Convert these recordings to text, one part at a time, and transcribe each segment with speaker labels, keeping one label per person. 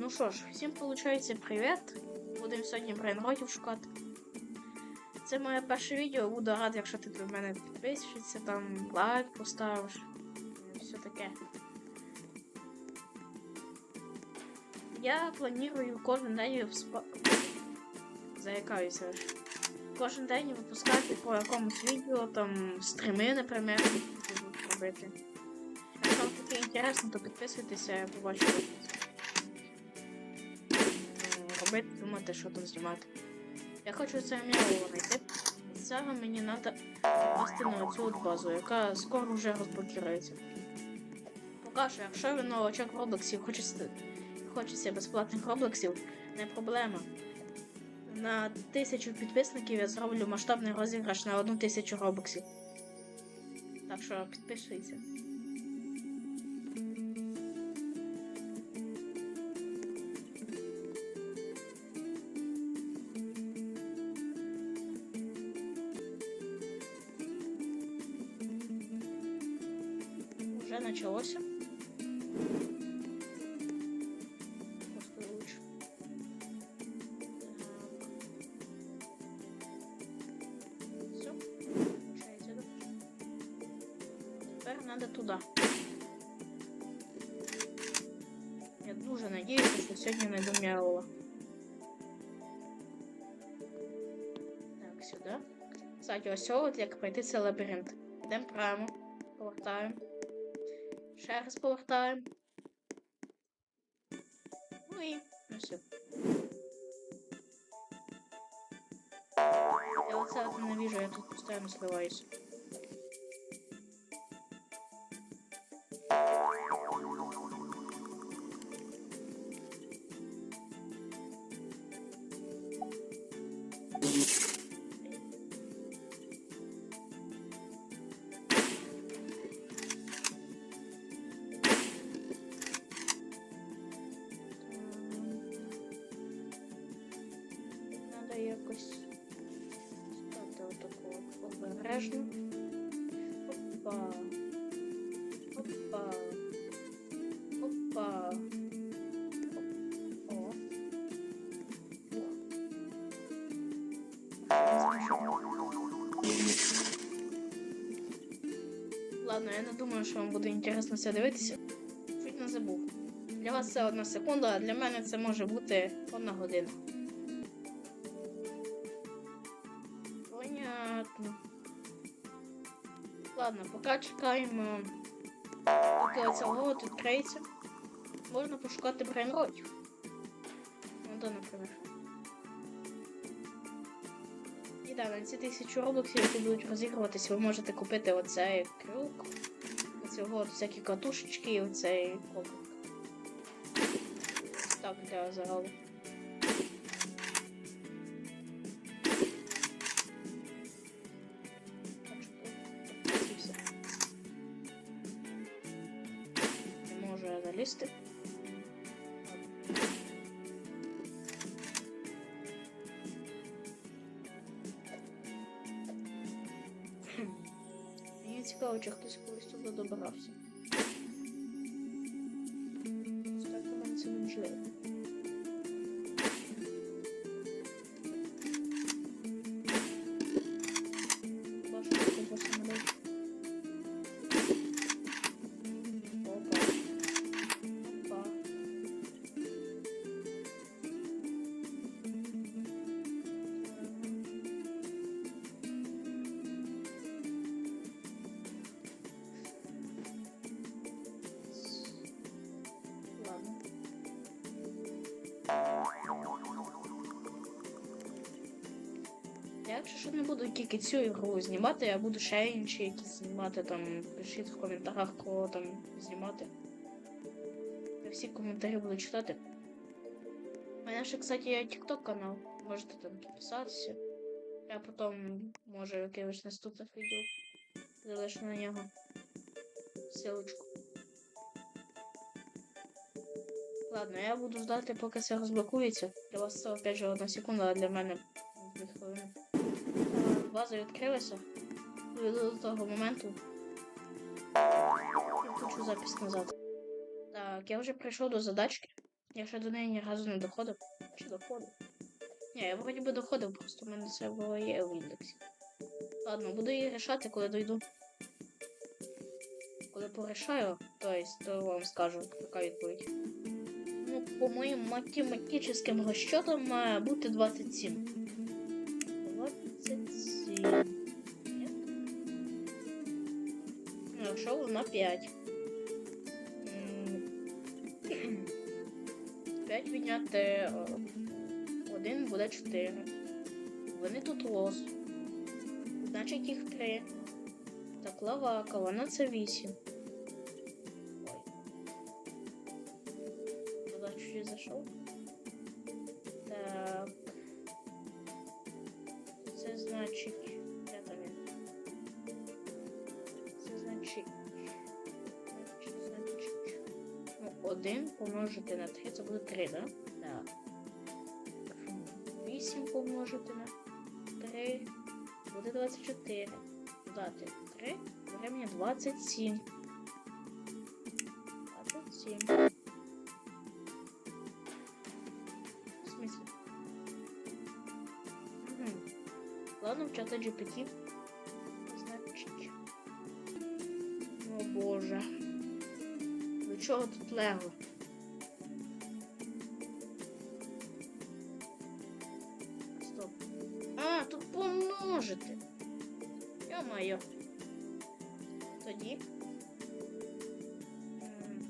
Speaker 1: ну що ж, всім виходить привіт. Будемо сьогодні брейнротів шукати. Це моє перше відео, буду рад, якщо ти до мене підпишешся, там лайк поставиш. Все таке. Я планую кожен день вспа... Заякаюся. Кожен день випускати по якомусь відео, там стріми, наприклад, буду робити. Якщо вам таке інтересно, то підписуйтеся, я побачу. Робити, думати, що там знімати. Я хочу це м'яло знайти. З цього мені треба попасти на цю базу, яка скоро вже розблокірується. Поки що, якщо ви новачок Роблоксів хочете, хочеться безплатних Роблоксів, не проблема. На тисячу підписників я зроблю масштабний розіграш на одну тисячу робоксів. Так що підписуйся. Уже началося. Просто лучше. Все. Получається, да? Тепер треба туди. Я дуже надіюся, що сьогодні знайду Мяула. Так, сюди. Кстати, ось от як пройти цей лабіринт. Йдемо прямо, повертаємо. Ще раз повертаємо. Ну і ну все. Я оце от ненавижу, я тут постоянно сливаюсь. Обережно. Опа. Опа. Опа. О. Ладно, я не думаю, що вам буде інтересно це дивитися. Чуть не забув. Для вас це одна секунда, а для мене це може бути одна година. Понятно. Ладно, поки чекаємо, поки оця голод відкриється. Можна пошукати брейнротів. Ну да, наприклад. І да, на ці тисячу роблоксів, які будуть розігруватись, ви можете купити оцей крюк, оцього всякі катушечки і оцей коблик. Так, для загалу. Може. Мені цікаво, чи хтось колись туди добирався. Якщо що не буду тільки цю ігру знімати, я буду ще інші якісь знімати там. Пишіть в коментарях, кого там знімати. Я всі коментарі буду читати. У мене ще, кстати, є TikTok канал. Можете там підписатися. Я потім, може, в якихось наступних відео залишу на нього ссылочку. Ладно, я буду ждати, поки це розблокується. Для вас це опять же одна секунда, а для мене дві хвилини. База відкрилася. До того моменту. Я хочу запис назад. Так, я вже прийшов до задачки. Я ще до неї ні разу не доходив. Чи доходив? Ні, я вроді би доходив, просто в мене це було є в індексі. Ладно, буду її рішати, коли дойду. Коли порішаю, то есть, то вам скажу, яка відповідь. Ну, по моїм математичним розчетам має бути 27. 27. Ні? Якщо вона 5. 5 відняти 1 буде 4. Вони тут лос. Значить їх 3. Так, лавака, вона це 8. Ой. Туди чуть зайшов. Значить. Ну, 1 помножити на 3, це буде 3, да? Так. 8 помножити на 3 буде 24. Дати 3 буде мені 27. 27. В смысле? Угу. Ладно, в чата GPT. Чого тут лего? Стоп. А, тут помножити. Йо-моє. Тоді. м,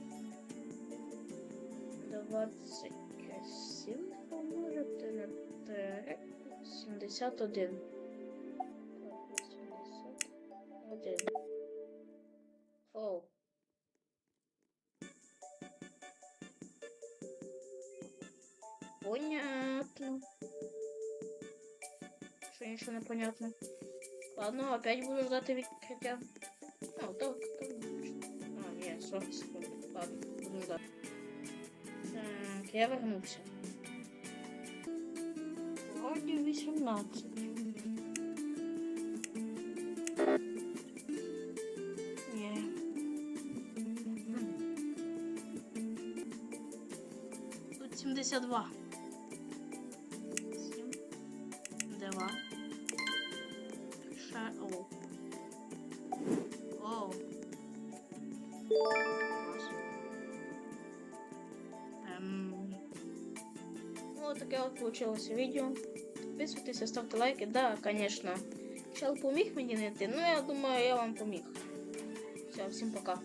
Speaker 1: 27 помножити на 3. 71. Понятно. Что ничего не понятно. Ладно, опять буду ждать відкриття. А, так, так. А, ні, 40 секунд. Ладно, буду ждать. Так, я вернувся. Вроді 18. Ні. Тут 72. Таке от получилось відео. Підписуйтесь, ставте лайки. Да, конечно. Чел поміг мені знайти. Ну, я думаю, я вам поміг. Все, всім пока.